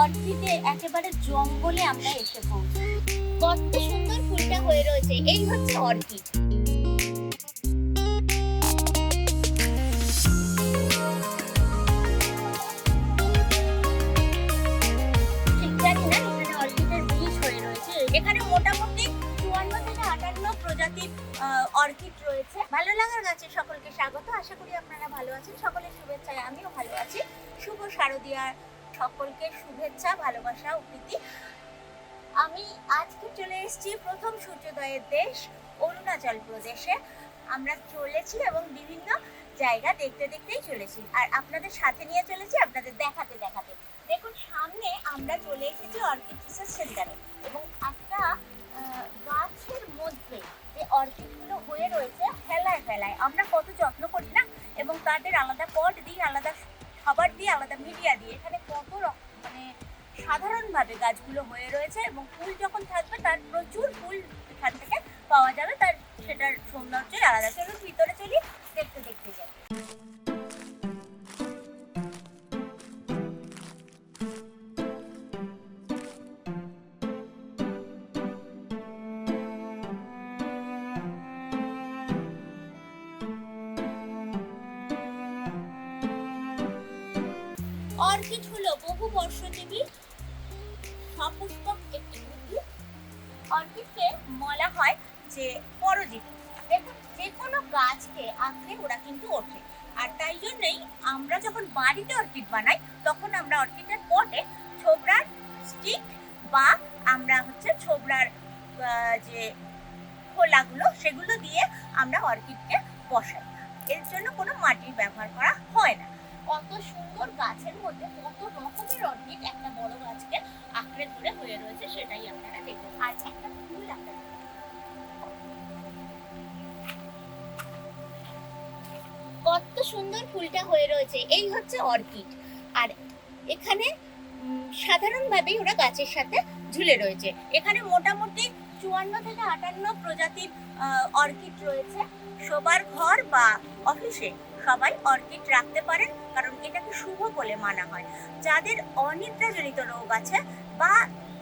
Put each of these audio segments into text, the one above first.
অর্কিডে একেবারে জঙ্গলে আমরা এসে পৌঁছি কত সুন্দর ফুলটা হয়ে রয়েছে, এই হচ্ছে অর্কিড এখানে মোটামুটি চুয়ান্ন থেকে আটান্ন প্রজাতির অর্কিড রয়েছে। ভালো লাগার গাছে সকলকে স্বাগত। আশা করি আপনারা ভালো আছেন। সকলের শুভেচ্ছায় আমিও ভালো আছি। শুভ শারদীয়ার সকলকে শুভেচ্ছা, ভালোবাসা ও প্রীতি আমি আজকে চলে এসেছি প্রথম সূর্যোদয়ের দেশ, অরুণাচল প্রদেশে। আমরা চলেছি এবং বিভিন্ন জায়গা দেখতে দেখতেই চলেছি। আর আপনাদের সাথে নিয়ে চলেছি, আপনাদের দেখাতে দেখাতে। দেখুন, সামনে আমরা চলে এসেছি অর্কিড রিসার্চ সেন্টারে এবং একটা গাছের মধ্যে যে অর্কিডগুলো হয়ে রয়েছে, ফেলায় ফেলায়। আমরা কত যত্ন করি না? এবং তাদের আলাদা পট দিই, আলাদা খাবার দিয়ে আলাদা মিডিয়া দিয়ে। এখানে কত রকম মানে সাধারণভাবে গাছগুলো হয়ে রয়েছে এবং ফুল যখন থাকবে তার প্রচুর ফুল এখান থেকে পাওয়া যাবে, তার সেটার সৌন্দর্যই আলাদা। চলুন ভিতরে চলি, দেখতে দেখতে যাই। অর্কিড হলো বহু বর্ষজীবী সপুষ্পক একটি উদ্ভিদ। অর্কিডকে বলা হয় যে পরজীবী। দেখুন যে কোনো গাছকে আঁকড়ে ওরা কিন্তু ওঠে। আর তাই জন্যই আমরা যখন বাড়িতে অর্কিড বানাই তখন আমরা অর্কিডের পটে ছোবড়ার স্টিক বা আমরা হচ্ছে ছোবড়ার আহ, যে খোলাগুলো সেগুলো দিয়ে আমরা অর্কিডকে বসাই। এর জন্য কোনো মাটির ব্যবহার করা হয় না। কত সুন্দর গাছের মধ্যে, কত রকমের অর্কিড একটা বড় গাছকে আঁকড়ে ধরে হয়ে রয়েছে সেটাই আপনারা দেখুন। আর একটা ফুল আপনারা কত সুন্দর ফুলটা হয়ে রয়েছে, এই হচ্ছে অর্কিড। আর এখানে সাধারণভাবেই ওরা গাছের সাথে ঝুলে রয়েছে। এখানে মোটামুটি চুয়ান্ন থেকে আটান্ন প্রজাতির অর্কিড রয়েছে। শোবার ঘর বা অফিসে। সবাই অর্কিড রাখতে পারেন, কারণ এটাকে শুভ বলে মানা হয়। যাদের অনিদ্রাজনিত রোগ আছে বা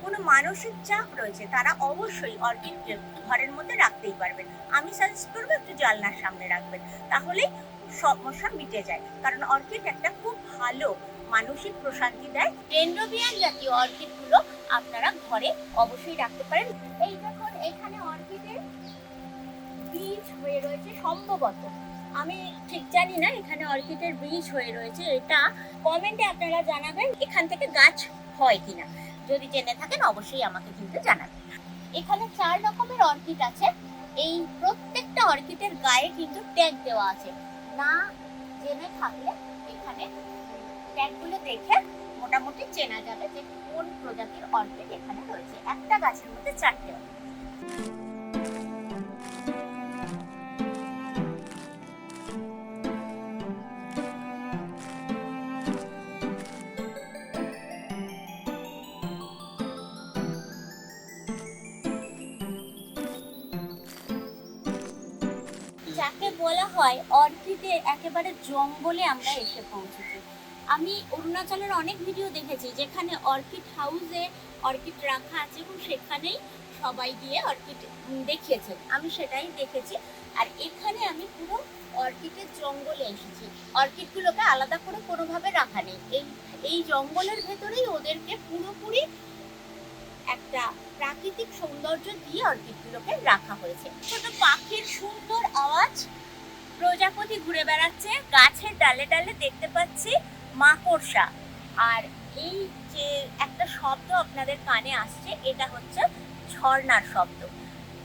কোনো মানসিক চাপ রয়েছে, তারা অবশ্যই অর্কিড ঘরের মধ্যে রাখতেই পারবেন। আমি সাজেস্ট করব, একটু জানলার সামনে রাখবেন, তাহলেই সমস্যা মিটে যায়। কারণ অর্কিড একটা খুব ভালো মানসিক প্রশান্তি দেয়। ডেন্ড্রোবিয়ান জাতীয় অর্কিডগুলো আপনারা ঘরে অবশ্যই রাখতে পারেন। এই দেখুন, এখানে অর্কিডের বীজ হয়ে রয়েছে সম্ভবত। আমি ঠিক জানি না, এখানে অর্কিডের বীজ হয়ে রয়েছে, এটা কমেন্টে আপনারা জানাবেন, এখান থেকে গাছ হয় কিনা। যদি জেনে থাকেন, অবশ্যই আমাকে কিন্তু জানাবেন। এখানে চার রকমের অর্কিড আছে, এই প্রত্যেকটা অর্কিডের গায়ে কিন্তু ট্যাগ দেওয়া আছে। না জেনে থাকলে এখানে ট্যাগগুলো দেখে মোটামুটি চেনা যাবে যে কোন প্রজাতির অর্কিড এখানে রয়েছে। একটা গাছের মধ্যে চারটে অর্কিড। যাকে বলা হয় অর্কিডে একেবারে জঙ্গলে আমরা এসে পৌঁছেছি। আমি অরুণাচলের অনেক ভিডিও দেখেছি যেখানে অর্কিড হাউসে অর্কিড রাখা আছে এবং সেখানেই সবাই গিয়ে অর্কিড দেখিয়েছেন আমি সেটাই দেখেছি। আর এখানে আমি পুরো অর্কিডের জঙ্গলে এসেছি। অর্কিডগুলোকে আলাদা করে কোনোভাবে রাখা নেই। এই এই জঙ্গলের ভেতরেই ওদেরকে পুরোপুরি একটা প্রাকৃতিক সৌন্দর্য দিয়ে অর্কিডগুলোকে রাখা হয়েছে। ছোট পাখির সুন্দর আওয়াজ। প্রজাপতি ঘুরে বেড়াচ্ছে, গাছের ডালে ডালে দেখতে পাচ্ছি মাকড়সা। আর এই যে একটা শব্দ আপনাদের কানে আসছে, এটা হচ্ছে ঝর্ণার শব্দ।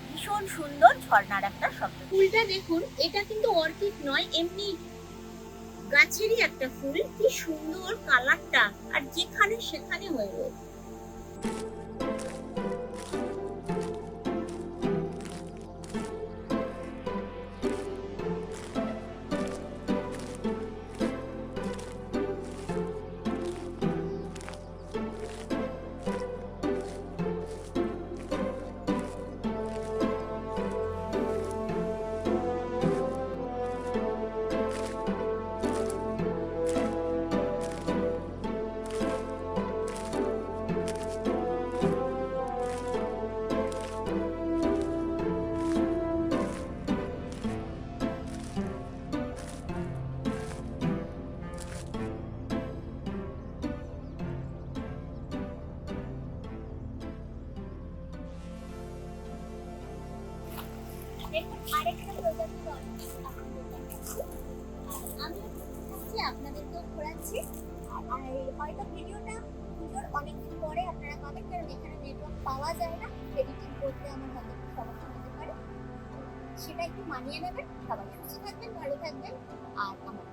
ভীষণ সুন্দর ঝর্ণার একটা শব্দ। ফুলটা দেখুন, এটা কিন্তু অর্কিড নয়, এমনি গাছেরই একটা ফুল। কি সুন্দর কালারটা, আর যেখানে সেখানে হয়ে রয়েছে। আরেকটা প্রজাতির আমি ঘোরাচ্ছি আর হয়তো পুজোর অনেকদিন পরে আপনারা কারণ এখানে নেটওয়ার্ক পাওয়া যায় না এডিটিং করতে আমার সমস্যা হতে পারে সেটা একটু মানিয়ে নেবেন। সবাই সুস্থ থাকবেন, ভালো থাকবেন, আর আমার